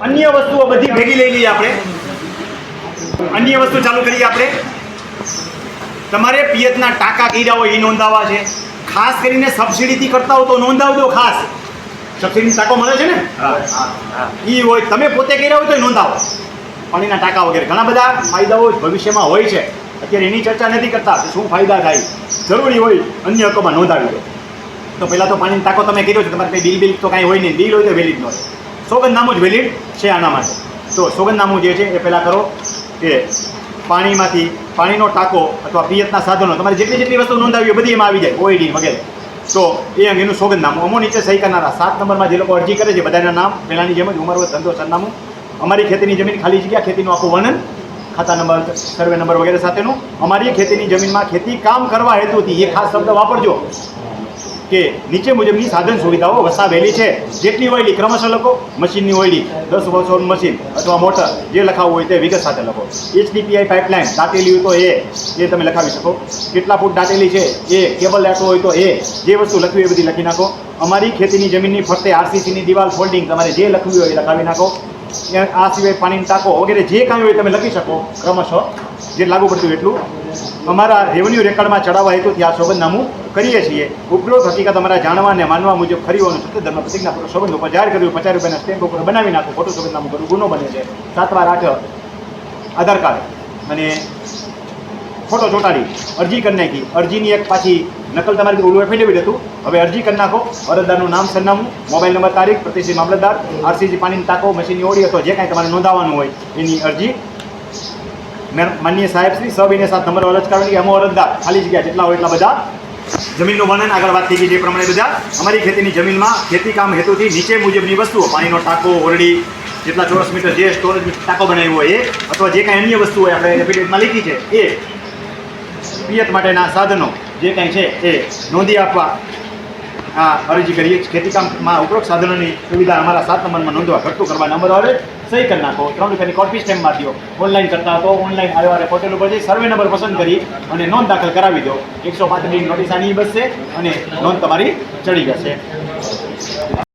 અન્ય વસ્તુઓ બધી ભેગી લઈ લઈએ આપણે. અન્ય વસ્તુ ચાલુ કરીએ આપણે. તમારે પિયતના ટાંકા કર્યા હોય એ નોંધાવા છે. ખાસ કરીને સબસિડીથી કરતા હો તો નોંધાવજો ખાસ. સબસિડીની ટાંકો મળે છે ને? એ હોય તમે પોતે કર્યા હોય તો નોંધાવો. પાણીના ટાંકા વગેરે. ઘણા બધા ફાયદાઓ ભવિષ્યમાં હોય છે. અત્યારે એની ચર્ચા નથી કરતા શું ફાયદા થાય. જરૂરી હોય અન્ય હકોમાં નોંધાવી દો તો પહેલાં તો પાણીનો ટાંકો તમે કર્યો છે. તમારે કંઈ બિલ બિલ તો કાંઈ હોય નહીં. બિલ હોય તો વેલિડ ન હોય. સોગંદનામું જ વેલિડ છે આના માટે. તો સોગંદનામું જે છે એ પહેલાં કરો કે પાણીમાંથી પાણીનો ટાંકો અથવા પિયતના સાધનો, તમારે જેટલી જેટલી વસ્તુ નોંધાવી બધી એમાં આવી જાય ઓઈડી વગેરે. તો એ અંગેનું સોગંદનામું અમો નીચે સહી કરનારા સાત નંબરમાં જે લોકો અરજી કરે છે, બધાના નામ, પહેલાંની જેમ જ ઉંમર ધંધો, સરનામું. અમારી ખેતીની જમીન ખાલી જગ્યા, ખેતીનું આખું વર્ણન. ખાતા નંબર, સર્વે નંબર વગેરે સાથેનું. અમારી ખેતીની જમીનમાં ખેતી કામ કરવા હેતુથી એ ખાસ શબ્દ વાપરજો. કે નીચે મુજબની સાધન સુવિધાઓ વસાવેલી છે. જેટલી ઓઇલી ક્રમશઃ લખો, મશીનની ઓઇલી દસ વર્ષોનું મશીન અથવા મોટર જે લખાવવું હોય તે વિગત સાથે લખો. એચડીપીઆઈ પાઇપલાઇન દાટેલી હોય તો એ એ તમે લખાવી શકો. કેટલા ફૂટ દાટેલી છે એ, કેબલ લેતો હોય તો એ, જે વસ્તુ લખવી એ બધી લખી નાખો. અમારી ખેતીની જમીનની ફરતે આરસીસીની દિવાલ ફોલ્ડિંગ તમારે જે લખવી હોય એ લખાવી નાખો. આ સિવાય પાણીની ટાંકો વગેરે જે કાંઈ હોય તમે લખી શકો ક્રમશઃ. જે લાગુ પડતું એટલું. અમારા રેવન્યુ રેકર્ડમાં ચડાવવા હેતુથી આ સોગંદનામું કરીએ છીએ. ઉપરોક્ત હકીકત અમારા જાણવા અને માનવા મુજબ ખરી હોવાનું સત્ય ધર્મ પ્રતિજ્ઞા પૂર્વક સોગંદ ઉપર જાહેર કર્યું. પચાસ રૂપિયાના સ્ટેમ્પ ઉપર બનાવી નાખો. ખોટું સોગંદનામું કરવું ગુનો બને છે. સાત વાર આઠ આધાર કાર્ડ અને ફોટો ચોંટાડી, અરજી કરી નાખી. અરજીની એક પાછી નકલ તમારી ઓલું એફિડેવિટ હતું. હવે અરજી કરી નાખો. અરજદારનું નામ, સરનામું, મોબાઈલ નંબર, તારીખ, પ્રતિષ્ઠિત મામલતદાર, આરસીજી પાણીની ટાંકો, મશીનની ઓડી અથવા જે કાંઈ તમારે નોંધાવવાનું હોય એની અરજી. માનનીય સાહેબ શ્રી સબીને સાત નંબર અરજ કરવાની અમો અરજદાર. ખાલી જગ્યા જેટલા હોય એટલા બધા જમીનનું વર્ણન આગળ વાત થઈ ગઈ જે પ્રમાણે બધા. અમારી ખેતીની જમીનમાં ખેતી કામ હેતુથી નીચે મુજબની વસ્તુઓ, પાણીનો ટાંકો, ઓરડી, જેટલા ચોરસ મીટર જે સ્ટોરેજ ટાંકો બનાવ્યો હોય એ, અથવા જે કાંઈ અન્ય વસ્તુ હોય આપણે એફિડેવિટમાં લીધી છે, એ પિયત માટેના સાધનો જે કાંઈ છે એ નોંધી આપવા આ અરજી કરીએ ખેતીકામમાં ઉપરોક્ત સાધનોની સુવિધા અમારા સાત નંબરમાં નોંધવા ઘટતું કરવા નંબર આવે. સહી કરી નાખો. ત્રણ રૂપિયાની કોપી સ્ટેમ્પ દો ઓનલાઈન કરતા તો ઓનલાઈન આવ્યા પોર્ટલ ઉપર જઈ સર્વે નંબર પસંદ કરી અને નોંધ દાખલ કરાવી દો. એકસો પાંત્રીસ નોટિસ આની બસશે અને નોંધ તમારી ચડી જશે.